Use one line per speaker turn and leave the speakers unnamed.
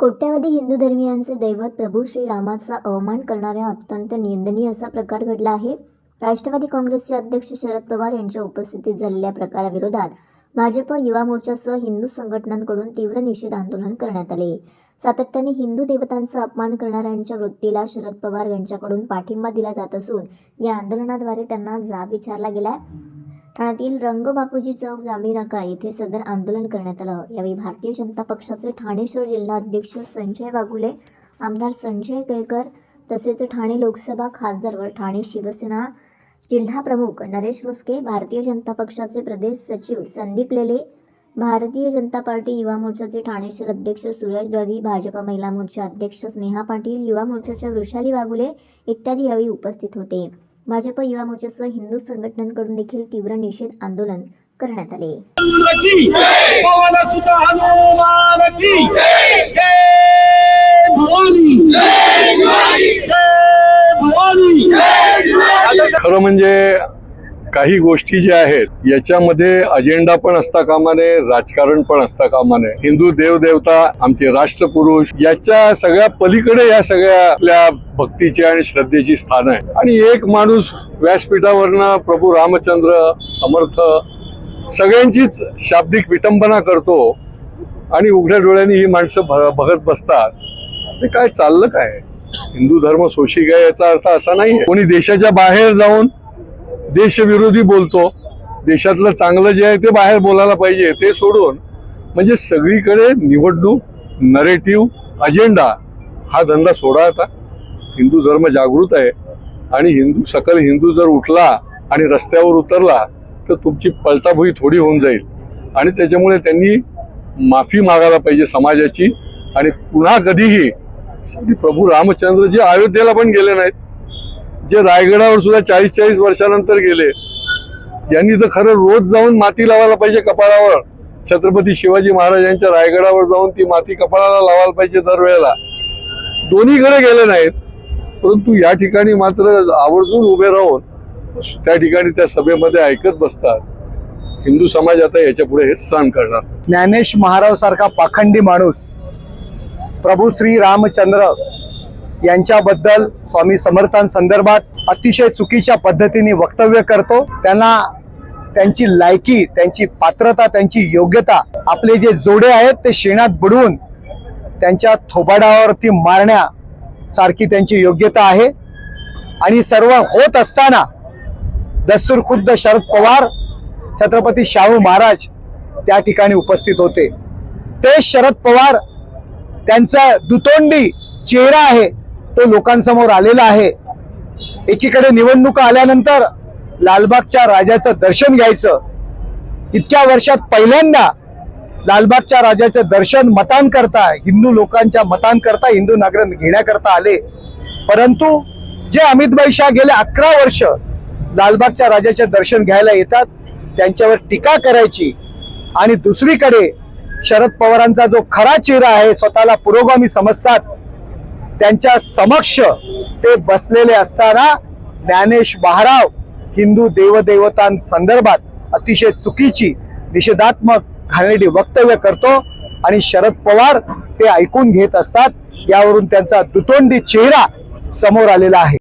कोट्यावधी हिंदू धर्मियांचे दैवत प्रभू श्रीरामाचा अवमान करणाऱ्या अत्यंत निंदनीय असा प्रकार घडला आहे. राष्ट्रवादी काँग्रेसचे अध्यक्ष शरद पवार यांच्या उपस्थितीत झालेल्या प्रकाराविरोधात भाजप युवा मोर्चासह हिंदू संघटनांकडून तीव्र निषेध आंदोलन करण्यात आले. सातत्याने हिंदू देवतांचा अपमान करणाऱ्यांच्या वृत्तीला शरद पवार यांच्याकडून पाठिंबा दिला जात असून या आंदोलनाद्वारे त्यांना जाब विचारला गेलाय. ठाण्यातील रंग बापूजी चौक जांभी नाका येथे सदर आंदोलन करण्यात आलं. यावेळी भारतीय जनता पक्षाचे ठाणे शहर जिल्हा अध्यक्ष संजय वाघुले आमदार संजय केळकर तसेच ठाणे लोकसभा खासदार व ठाणे शिवसेना जिल्हा प्रमुख नरेश मुस्के भारतीय जनता पक्षाचे प्रदेश सचिव संदीप लेले भारतीय जनता पार्टी युवा मोर्चाचे ठाणे शहर अध्यक्ष सुरेश दळवी भाजप महिला मोर्चा अध्यक्ष स्नेहा पाटील युवा मोर्चाच्या वृषाली वाघुले इत्यादी यावेळी उपस्थित होते. भाजप युवा मोर्चासह हिंदू संघटनांकडून देखील तीव्र निषेध आंदोलन करण्यात आले.
खरं म्हणजे काही गोष्टी ज्या आहेत याच्यामध्ये अजेंडा पण असता कामाने राजकारण पण असता कामा नये हिंदू देवदेवता आमचे राष्ट्रपुरुष याच्या सगळ्या पलीकडे या सगळ्या आपल्या भक्तीची आणि श्रद्धेची स्थान आहे आणि एक माणूस व्यासपीठावरनं प्रभू रामचंद्र समर्थ सगळ्यांचीच शाब्दिक विटंबना करतो आणि उघड्या डोळ्यांनी ही माणसं बघत बसतात ते काय चाललं काय? हिंदू धर्म सोशिक आहे याचा अर्थ असा नाही कोणी देशाच्या बाहेर जाऊन देशविरोधी बोलतो. देशातलं चांगलं जे आहे ते बाहेर बोलायला पाहिजे ते सोडून म्हणजे सगळीकडे निवडणूक नरेटिव्ह अजेंडा हा धंदा सोडा आता. हिंदू धर्म जागृत आहे आणि हिंदू सकल हिंदू जर उठला आणि रस्त्यावर उतरला तर तुमची पलटाभुई थोडी होऊन जाईल. आणि त्याच्यामुळे त्यांनी माफी मागायला पाहिजे समाजाची. आणि पुन्हा कधीही प्रभू रामचंद्र जे अयोध्येला पण गेले नाहीत. जे रायगडावर सुद्धा चाळीस चाळीस वर्षानंतर गेले यांनी तर खरं रोज जाऊन माती लावायला पाहिजे कपाळावर छत्रपती शिवाजी महाराजांच्या रायगडावर जाऊन ती माती कपाळाला लावायला पाहिजे दरवेळेला. दोन्हीकडे गेले नाहीत परंतु या ठिकाणी मात्र आवर्जून उभे राहून त्या ठिकाणी त्या सभेमध्ये ऐकत बसतात. हिंदू समाज आता याच्यापुढे हे सहन करणार.
ज्ञानेश महाराव सारखा पाखंडी माणूस प्रभू श्री रामचंद्र यांच्याबद्दल स्वामी समर्थांसंदर्भात अतिशय चुकीच्या पद्धतीने वक्तव्य करतो. त्यांना त्यांची लायकी त्यांची पात्रता त्यांची योग्यता आपले जे जोडे आहेत ते शेणात बुडवून त्यांच्या थोबाडावरती मारण्यासारखी त्यांची योग्यता आहे. आणि सर्व होत असताना दस्तूर खुद्द शरद पवार छत्रपती शाहू महाराज त्या ठिकाणी उपस्थित होते. ते शरद पवार त्यांचा दुतोंडी चेहरा आहे. तो लोकांसमोर आलेला आहे. एकीकडे निवडणुका आल्यानंतर लालबागच्या राजाचं दर्शन घ्यायचं. इतक्या वर्षात पहिल्यांदा लालबागच्या राजाचं दर्शन मतांकरता हिंदू लोकांच्या मतांकरता हिंदू नागरिक घेण्याकरता आले. परंतु जे अमित शाह गेले अकरा वर्ष लालबागच्या राजाचे दर्शन घ्यायला येतात त्यांच्यावर टीका करायची. आणि दुसरीकडे शरद पवारांचा जो खरा चेहरा आहे स्वतःला पुरोगामी समजतात. त्यांच्या समक्ष ते बसलेले असताना ज्ञानेश महाराव हिंदू देवदेवतांसंदर्भात अतिशय चुकीची निषेधात्मक घाणेरडी वक्तव्य करतो आणि शरद पवार ते ऐकून घेत असतात. यावरून त्यांचा दुतोंडी चेहरा समोर आलेला आहे.